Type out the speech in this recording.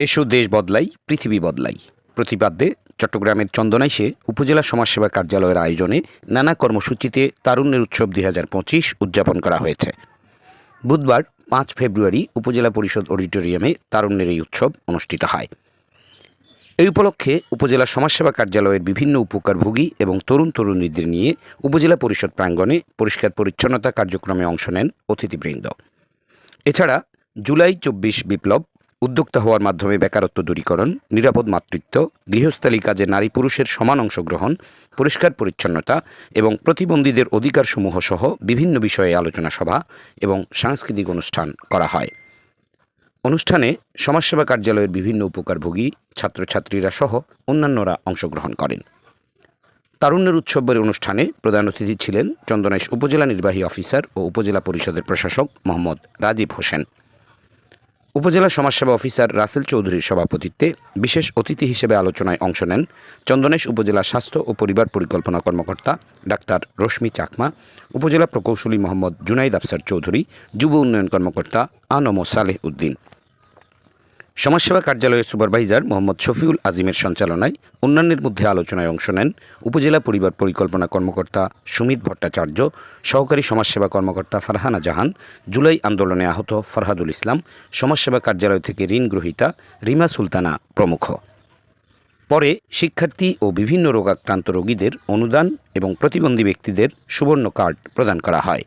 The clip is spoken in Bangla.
এসো দেশ বদলাই, পৃথিবী বদলাই। প্রতিপাদ্যে চট্টগ্রামের চন্দনাইশে উপজেলা সমাজসেবা কার্যালয়ের আয়োজনে নানা কর্মসূচিতে তারুণ্যের উৎসব দুই হাজার পঁচিশ উদযাপন করা হয়েছে। বুধবার পাঁচ ফেব্রুয়ারি উপজেলা পরিষদ অডিটোরিয়ামে তারুণ্যের এই উৎসব অনুষ্ঠিত হয়। এই উপলক্ষে উপজেলা সমাজসেবা কার্যালয়ের বিভিন্ন উপকারভোগী এবং তরুণ তরুণীদের নিয়ে উপজেলা পরিষদ প্রাঙ্গণে পরিষ্কার পরিচ্ছন্নতা কার্যক্রমে অংশ নেন অতিথিবৃন্দ। এছাড়া জুলাই চব্বিশ বিপ্লব উদ্যোক্তা হওয়ার মাধ্যমে বেকারত্ব দূরীকরণ, নিরাপদ মাতৃত্ব, গৃহস্থালী কাজে নারী পুরুষের সমান অংশগ্রহণ, পরিষ্কার পরিচ্ছন্নতা এবং প্রতিবন্ধীদের অধিকারসমূহ সহ বিভিন্ন বিষয়ে আলোচনা সভা এবং সাংস্কৃতিক অনুষ্ঠান করা হয়। অনুষ্ঠানে সমাজসেবা কার্যালয়ের বিভিন্ন উপকারভোগী, ছাত্রছাত্রীরা সহ অন্যান্যরা অংশগ্রহণ করেন। তারুণ্যের উৎসবের অনুষ্ঠানে প্রধান অতিথি ছিলেন চন্দনাইশ উপজেলা নির্বাহী অফিসার ও উপজেলা পরিষদের প্রশাসক মোহাম্মদ রাজীব হোসেন। উপজেলা সমাজসেবা অফিসার রাসেল চৌধুরীর সভাপতিত্বে বিশেষ অতিথি হিসেবে আলোচনায় অংশ নেন চন্দনেশ উপজেলা স্বাস্থ্য ও পরিবার পরিকল্পনা কর্মকর্তা ডাক্তার রশ্মি চাকমা, উপজেলা প্রকৌশলী মোহাম্মদ জুনাইদ আফসার চৌধুরী, যুব উন্নয়ন কর্মকর্তা আনম সালেহ উদ্দিন। সমাজসেবা কার্যালয়ের সুপারভাইজার মোহাম্মদ শফিউল আজিমের সঞ্চালনায় অন্যান্যের মধ্যে আলোচনায় অংশ নেন উপজেলা পরিবার পরিকল্পনা কর্মকর্তা সুমিত ভট্টাচার্য, সহকারী সমাজসেবা কর্মকর্তা ফারহানা জাহান, জুলাই আন্দোলনে আহত ফরহাদুল ইসলাম, সমাজসেবা কার্যালয় থেকে ঋণ গ্রহীতা রিমা সুলতানা প্রমুখ। পরে শিক্ষার্থী ও বিভিন্ন রোগাক্রান্ত রোগীদের অনুদান এবং প্রতিবন্ধী ব্যক্তিদের সুবর্ণ কার্ড প্রদান করা হয়।